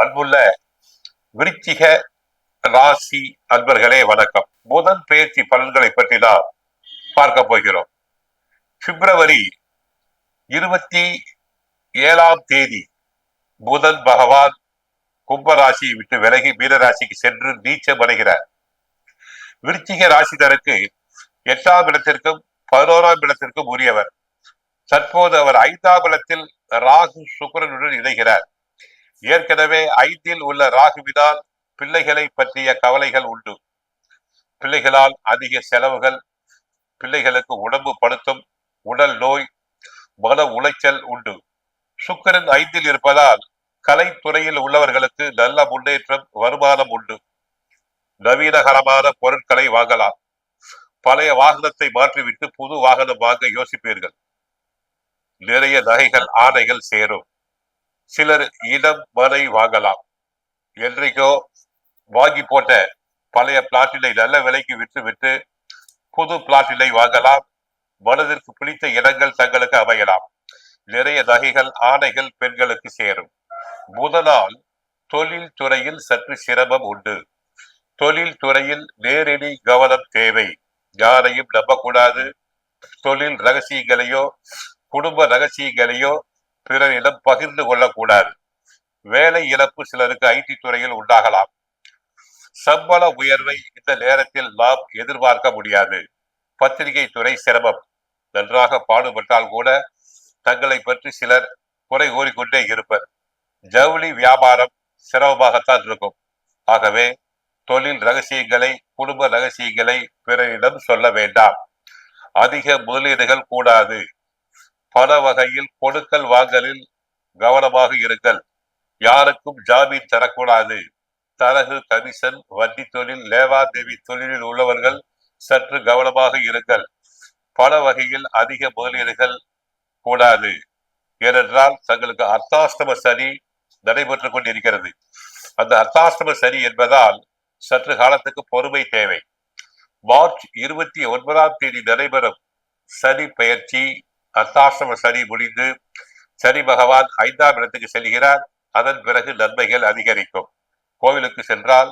அன்புள்ள விருச்சிக ராசி அன்பர்களே வணக்கம். புதன் பேச்சு பலன்களை பற்றி நாம் பார்க்க போகிறோம். பிப்ரவரி இருபத்தி ஏழாம் தேதி புதன் பகவான் கும்பராசியை விட்டு விலகி மீனராசிக்கு சென்று நீச்சம் அடைகிறார். விருச்சிக ராசிதருக்கு எட்டாம் இடத்திற்கும் பதினோராம் இடத்திற்கும் உரியவர். தற்போது அவர் ஐந்தாம் இடத்தில் ராகு சுக்கரனுடன் இணைகிறார். ஏற்கனவே ஐந்தில் உள்ள ராகுவினால் பிள்ளைகளை பற்றிய கவலைகள் உண்டு. பிள்ளைகளால் அதிக செலவுகள் பிள்ளைகளுக்கு உடம்பு படுத்தும் உடல் நோய் மன உளைச்சல் உண்டு. சுக்கரன் ஐந்தில் இருப்பதால் கலைத்துறையில் உள்ளவர்களுக்கு நல்ல முன்னேற்றம் வருமானம் உண்டு. நவீனகரமான பொருட்களை வாங்கலாம். பழைய வாகனத்தை மாற்றிவிட்டு புது வாகனம் வாங்க யோசிப்பீர்கள். நிறைய நகைகள் ஆடைகள் சேரும். சிலர் இடம் மனை வாங்கலாம். என்றைக்கோ வாங்கி போட்ட பழைய பிளாட்டினை நல்ல விலைக்கு விற்று விட்டு புது பிளாட்டினை வாங்கலாம். மனதிற்கு பிடித்த இடங்கள் தங்களுக்கு அமையலாம். நிறைய நகைகள் ஆணைகள் பெண்களுக்கு சேரும். முதலால் தொழில் துறையில் சற்று சிரமம் உண்டு. தொழில் துறையில் நேரடி கவனம் தேவை. யாரையும் நம்பக்கூடாது. தொழில் ரகசியங்களையோ குடும்ப ரகசியங்களையோ பிறரிடம் பகிர்ந்து கொள்ளக்கூடாது. வேலை இழப்பு சிலருக்கு ஐடி துறையில் உண்டாகலாம். சம்பள உயர்வை இந்த நேரத்தில் நாம் எதிர்பார்க்க முடியாது. பத்திரிகை துறை சிரமம். நன்றாக பாடுபட்டால் கூட தங்களை பற்றி சிலர் குறை கூறிக்கொண்டே இருப்பர். ஜவுளி வியாபாரம் சிரமமாகத்தான் இருக்கும். ஆகவே தொழில் ரகசியங்களை குடும்ப ரகசியங்களை பிறரிடம் சொல்ல வேண்டாம். அதிக முதலீடுகள் கூடாது. பல வகையில் கொடுக்கல் வாங்கலில் கவனமாக இருங்கள். யாருக்கும் ஜாமீன் தரக்கூடாது. தரகு கமிஷன் வட்டி தொழில் லேவாதேவி தொழிலில் உள்ளவர்கள் சற்று கவனமாக இருங்கள். பல வகையில் அதிக முதலீடுகள் கூடாது. ஏனென்றால் தங்களுக்கு அர்த்தாஷ்டம சனி நடைபெற்றுக் கொண்டிருக்கிறது. அந்த அர்த்தாஷ்டம சனி என்பதால் சற்று காலத்துக்கு பொறுமை தேவை. மார்ச் இருபத்தி ஒன்பதாம் தேதி நடைபெறும் சனி பயிற்சி அர்த்தாசிரம சரி முடிந்து சனி பகவான் ஐந்தாம் இடத்துக்கு செல்கிறார். அதன் பிறகு நன்மைகள் அதிகரிக்கும். கோவிலுக்கு சென்றால்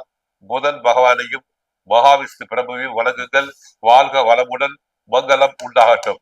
புதன் பகவானையும் மகாவிஷ்ணு பிரபுவையும் வணங்குங்கள். வாழ்க வளமுடன் மங்களம் உண்டாகட்டும்.